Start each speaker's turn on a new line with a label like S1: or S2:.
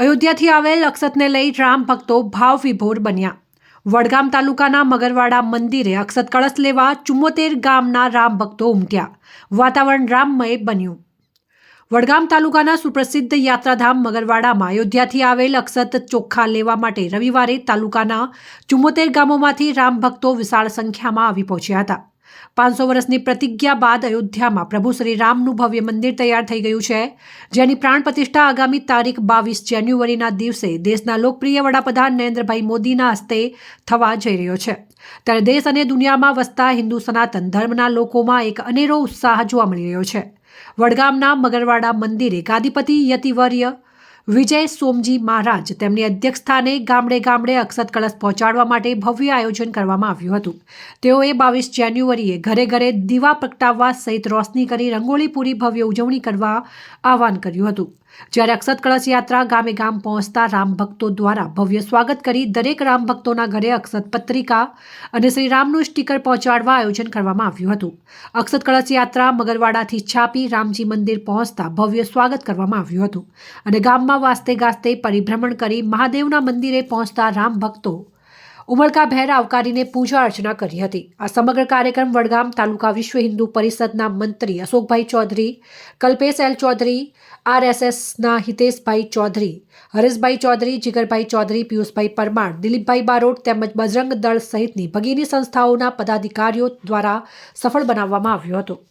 S1: અયોધ્યાથી આવેલ અક્ષતને લઈ રામ ભક્તો ભાવ વિભોર બન્યા. વડગામ તાલુકાના મગરવાડા મંદિરે અક્ષત કળશ લેવા ચુમ્મોતેર ગામના રામ ભક્તો ઉમટ્યા. વાતાવરણ રામમય બન્યું. વડગામ તાલુકાના સુપ્રસિદ્ધ યાત્રાધામ મગરવાડામાં અયોધ્યાથી આવેલ અક્ષત ચોખ્ખા લેવા માટે રવિવારે તાલુકાના ચુમ્મોતેર ગામોમાંથી રામ ભક્તો વિશાળ સંખ્યામાં આવી પહોંચ્યા હતા. પાંચસો વર્ષની પ્રતિજ્ઞા બાદ અયોધ્યામાં પ્રભુ શ્રી રામનું ભવ્ય મંદિર તૈયાર થઈ ગયું છે, જેની પ્રાણ પ્રતિષ્ઠા આગામી તારીખ બાવીસ જાન્યુઆરીના દિવસે દેશના લોકપ્રિય વડાપ્રધાન નરેન્દ્રભાઈ મોદીના હસ્તે થવા જઈ રહ્યો છે. ત્યારે દેશ અને દુનિયામાં વસતા હિન્દુ સનાતન ધર્મના લોકોમાં એક અનેરો ઉત્સાહ જોવા મળી રહ્યો છે. વડગામના મગરવાડા મંદિરે ગાદીપતિ યતિવર્ય વિજય સોમજી મહારાજ તેમની અધ્યક્ષસ્થાને ગામડે ગામડે અક્ષત કળશ પહોંચાડવા માટે ભવ્ય આયોજન કરવામાં આવ્યું હતું. તેઓએ બાવીસ જાન્યુઆરીએ ઘરે ઘરે દીવા પ્રગટાવવા સહિત રોશની કરી રંગોળી પૂરી ભવ્ય ઉજવણી કરવા આહવાન કર્યું હતું. જ્યારે અક્ષત કળશ યાત્રા ગામે ગામ પહોંચતા રામ ભક્તો દ્વારા ભવ્ય સ્વાગત કરી દરેક રામ ભક્તોના ઘરે અક્ષત પત્રિકા અને શ્રી રામનું સ્ટીકર પહોંચાડવા આયોજન કરવામાં આવ્યું હતું. અક્ષત કળશ યાત્રા મગરવાડાથી છાપી રામજી મંદિર પહોંચતા ભવ્ય સ્વાગત કરવામાં આવ્યું હતું અને ગામમાં વાસ્તે ગાસ્તે પરિભ્રમણ કરી મહાદેવના મંદિરે પહોંચતા રામ ભક્તો ઉમળકાભેર આવકારીને પૂજા અર્ચના કરી હતી. આ સમગ્ર કાર્યક્રમ વડગામ તાલુકા વિશ્વ હિન્દુ પરિષદના મંત્રી અશોકભાઈ ચૌધરી, કલ્પેશ એલ ચૌધરી, આરએસએસના હિતેશભાઈ ચૌધરી, હરેશભાઈ ચૌધરી, જીગરભાઈ ચૌધરી, પિયુષભાઈ પરમાર, દિલીપભાઈ બારોટ તેમજ બજરંગ દળ સહિતની ભગીની સંસ્થાઓના પદાધિકારીઓ દ્વારા સફળ બનાવવામાં આવ્યો હતો.